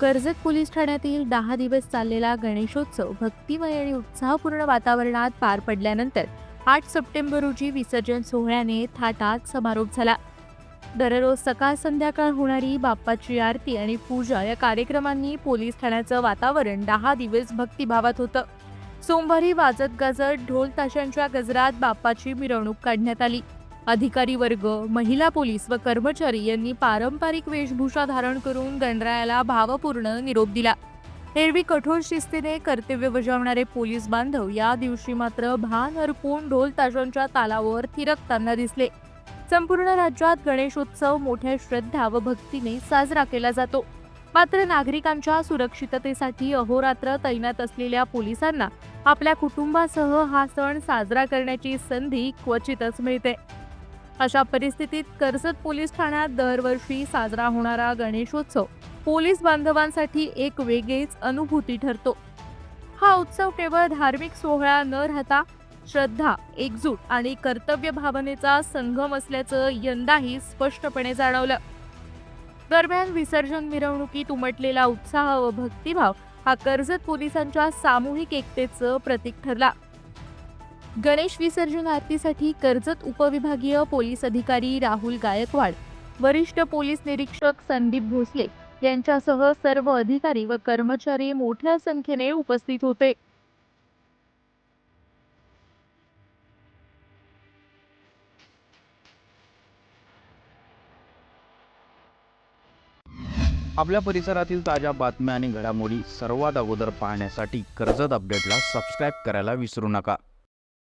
Karjat police ठाण्यातील दहा दिवस चाललेला गणेशोत्सव भक्तिमय आणि उत्साहपूर्ण वातावरणात पार पडल्यानंतर आठ सप्टेंबर रोजी विसर्जन सोहळ्याने थाटात समारोप झाला. दररोज सकाळ संध्याकाळ होणारी बाप्पाची आरती आणि पूजा या कार्यक्रमांनी पोलीस ठाण्याचं वातावरण दहा दिवस भक्तिभावात होतं. सोमवारी वाजत गाजत ढोल ताशांच्या गजरात बाप्पाची मिरवणूक काढण्यात आली. अधिकारी वर्ग महिला पोलीस व कर्मचारी यांनी पारंपरिक वेशभूषा धारण करून गणरायाला भावपूर्ण निरोप दिला. एरवी कठोर शिस्तीने कर्तव्य बजावणारे पोलीस बांधव या दिवशी मात्र भान हरपून ढोल ताशांच्या तालावर थिरकताना दिसले. संपूर्ण राज्यात गणेशोत्सव मोठ्या श्रद्धा व भक्तीने साजरा केला जातो. मात्र नागरिकांच्या सुरक्षिततेसाठी अहोरात्र तैनात असलेल्या पोलिसांना आपल्या कुटुंबासह हा सण साजरा करण्याची संधी क्वचितच मिळते. अशा परिस्थितीत कर्जत पोलीस ठाण्यात दरवर्षी साजरा होणारा गणेशोत्सव पोलीस बांधवांसाठी एक वेगळीच अनुभूती ठरतो. हा उत्सव केवळ धार्मिक सोहळा न राहता श्रद्धा एकजूट आणि कर्तव्य भावनेचा संगम असल्याचं यंदाही स्पष्टपणे जाणवलं. दरम्यान विसर्जन मिरवणुकीत उमटलेला उत्साह व भक्तिभाव हा कर्जत पोलिसांच्या सामूहिक एकतेचं प्रतीक ठरला. गणेश विसर्जन आरतीसाठी कर्जत उपविभागीय पोलीस अधिकारी राहुल गायकवाड वरिष्ठ पोलीस निरीक्षक संदीप भोसले यांच्यासह सर्व अधिकारी व कर्मचारी मोठ्या संख्येने उपस्थित होते. आपल्या परिसरातील ताज्या बातम्या आणि घडामोडी सर्वात अगोदर पाहण्यासाठी कर्जत अपडेटला सबस्क्राईब करायला विसरू नका.